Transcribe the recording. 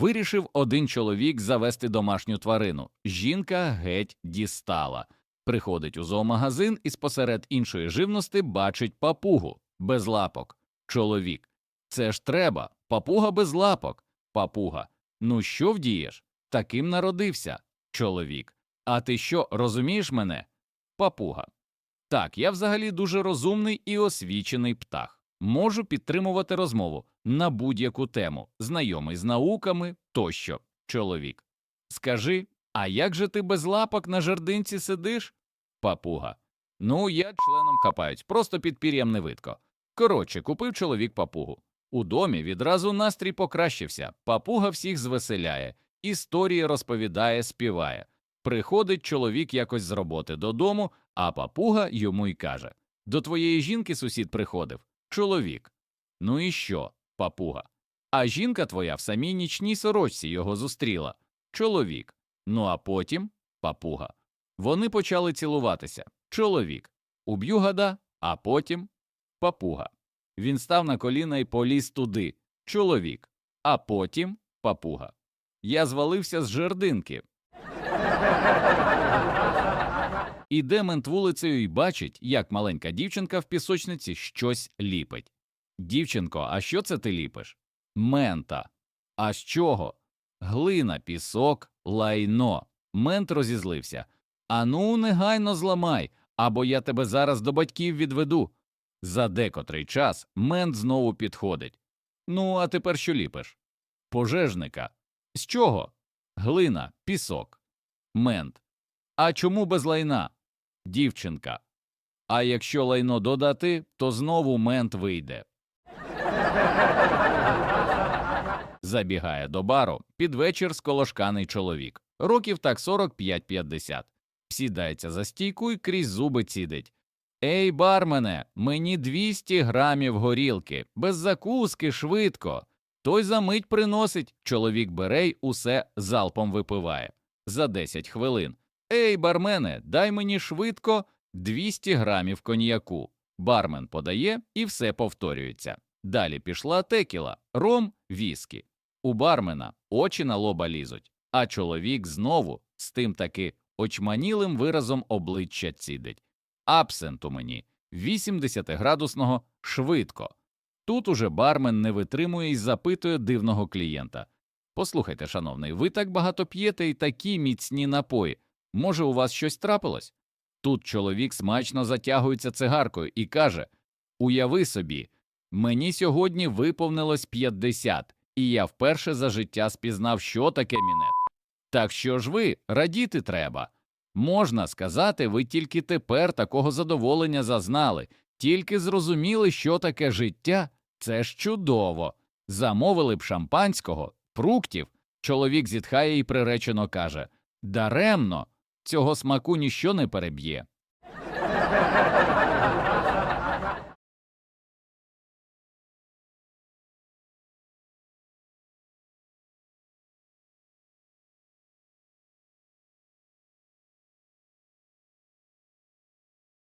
Вирішив один чоловік завести домашню тварину. Жінка геть дістала. Приходить у зоомагазин і спосеред іншої живності бачить папугу без лапок. Чоловік. Це ж треба. Папуга без лапок. Папуга. Ну що вдієш? Таким народився. Чоловік. А ти що, розумієш мене? Папуга. Так, я взагалі дуже розумний і освічений птах. Можу підтримувати розмову на будь-яку тему, знайомий з науками тощо. Чоловік. Скажи, а як же ти без лапок на жердинці сидиш? Папуга. Ну, я членом хапаюсь, просто під пір'ям не видко. Коротше, купив чоловік папугу. У домі відразу настрій покращився. Папуга всіх звеселяє, історії розповідає, співає. Приходить чоловік якось з роботи додому, а папуга йому й каже: До твоєї жінки сусід приходив. Чоловік. Ну і що, папуга? А жінка твоя в самій нічній сорочці його зустріла. Чоловік. Ну а потім папуга. Вони почали цілуватися. Чоловік. Уб'ю гада, а потім папуга. Він став на коліна і поліз туди. Чоловік. А потім папуга. Я звалився з жердинки. Іде мент вулицею і бачить, як маленька дівчинка в пісочниці щось ліпить. Дівчинко, а що це ти ліпиш? Мента. А з чого? Глина, пісок, лайно. Мент розізлився. Ану, негайно зламай, або я тебе зараз до батьків відведу. За декотрий час мент знову підходить. Ну, а тепер що ліпиш? Пожежника. З чого? Глина, пісок. Мент. А чому без лайна? Дівчинка. А якщо лайно додати, то знову мент вийде. Забігає до бару під вечір сколошканий чоловік. Років так 45-50. Сідається за стійку і крізь зуби цідить. Ей, бармене, мені 200 грамів горілки, без закуски, швидко. Той за мить приносить, чоловік бере й усе залпом випиває. За 10 хвилин. Ей, бармене, дай мені швидко 200 грамів коньяку. Бармен подає і все повторюється. Далі пішла текіла, ром, віскі. У бармена очі на лоба лізуть, а чоловік знову з тим таки очманілим виразом обличчя цідить. Абсенту мені 80-градусного швидко. Тут уже бармен не витримує і запитує дивного клієнта. Послухайте, шановний, ви так багато п'єте і такі міцні напої. Може, у вас щось трапилось? Тут чоловік смачно затягується цигаркою і каже Уяви собі, мені сьогодні виповнилось 50, і я вперше за життя спізнав, що таке мінет. Так що ж ви, радіти треба. Можна сказати, ви тільки тепер такого задоволення зазнали, тільки зрозуміли, що таке життя. Це ж чудово. Замовили б шампанського, фруктів. Чоловік зітхає і приречено каже Даремно, цього смаку ніщо не переб'є.